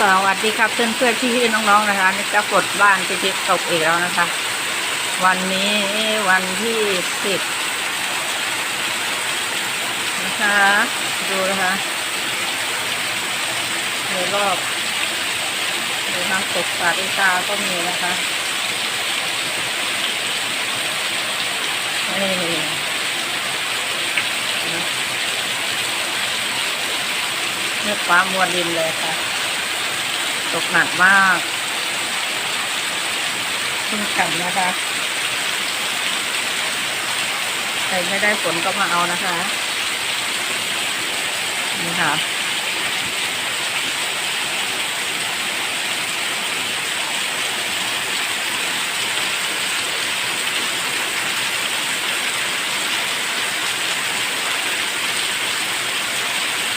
สวัสดีครับเพื่อนเพื่อนๆพี่น้องๆนะคะนี่ก็ฝนบ้านจะตกอีกแล้วนะคะ วันนี้วันที่สิบนะคะดูนะคะโดยรอบโดยน้ำตกสาริกาก็มีนะคะนี่เนื้อฟ้ามวลดินเลยค่ะ ตกหนักมากขึ้นขันนะคะใครไม่ได้ฝนก็มาเอานะคะ นี่ค่ะ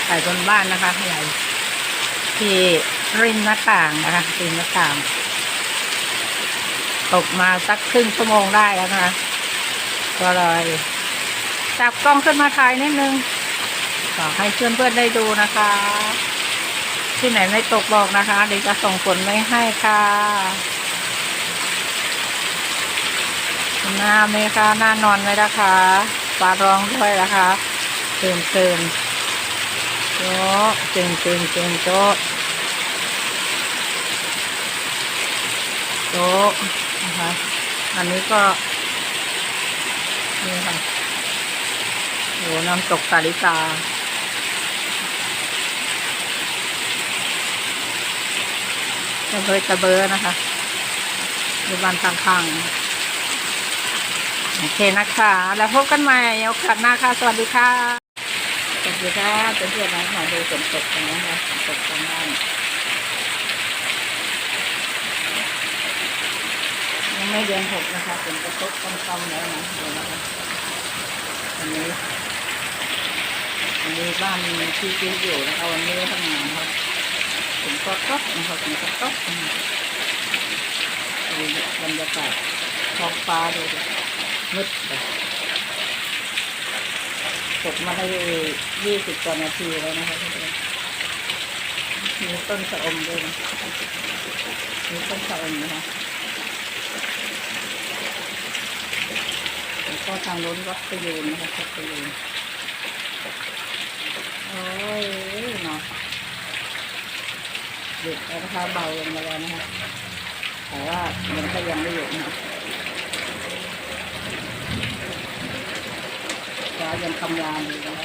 ถ่ายบนบ้านนะคะใหญ่ที่ ริมหน้าต่างนะคะริมหน้าต่าง ตกมาสักครึ่งชั่วโมงได้แล้วนะคะก็เลยจับกล้องขึ้นมาถ่ายนิดนึงก็ให้เพื่อนๆได้ดูนะคะ ที่ไหนไม่ตกบอกนะคะเดี๋ยวจะส่งผลไม่ให้ค่ะหน้าไหมคะหน้านอนไหมนะคะฟ้าร้องด้วยนะคะเตือนเตือนโจ๊ะเตือนเตือนเตือนโจ๊ะ โจ๊ะนะคะ อันนี้ก็ นี่ค่ะโหน้ำตกสาริกาจะเบอจะเบอนะคะอยู่บ้านข้างๆโอเคนะคะ แล้วพบกันใหม่โอกาสหน้าค่ะ สวัสดีค่ะ สวัสดีค่ะเพื่อนๆนะมาดูฝนตกกันนะคะฝนตกกันบ้างยัง ไม่เดือนหกนะคะฝนจะตกต้อมๆแล้วนะดูนะคะอันนี้อันนี้บ้านที่คิดอยู่นะคะวันนี้ทำงานครับฝนก็ตกนะคะฝนก็ตกนะคะดูบรรยากาศท้องฟ้าดูดิมืดเลยตกมาได้ยี่สิบกว่านาทีแล้วนะคะทุกคนมีต้นสะอมด้วยนะมีต้นสะอมนะคะ แล้วก็ทางนู้นวัดประยูนนะคะวัดประยูนโอ้ยเนาะหยุดแล้วนะคะเบาลงมาแล้วนะคะแต่ว่ามันก็ยังไม่หยุดนะคะฟ้ายังคำรามอยู่นะ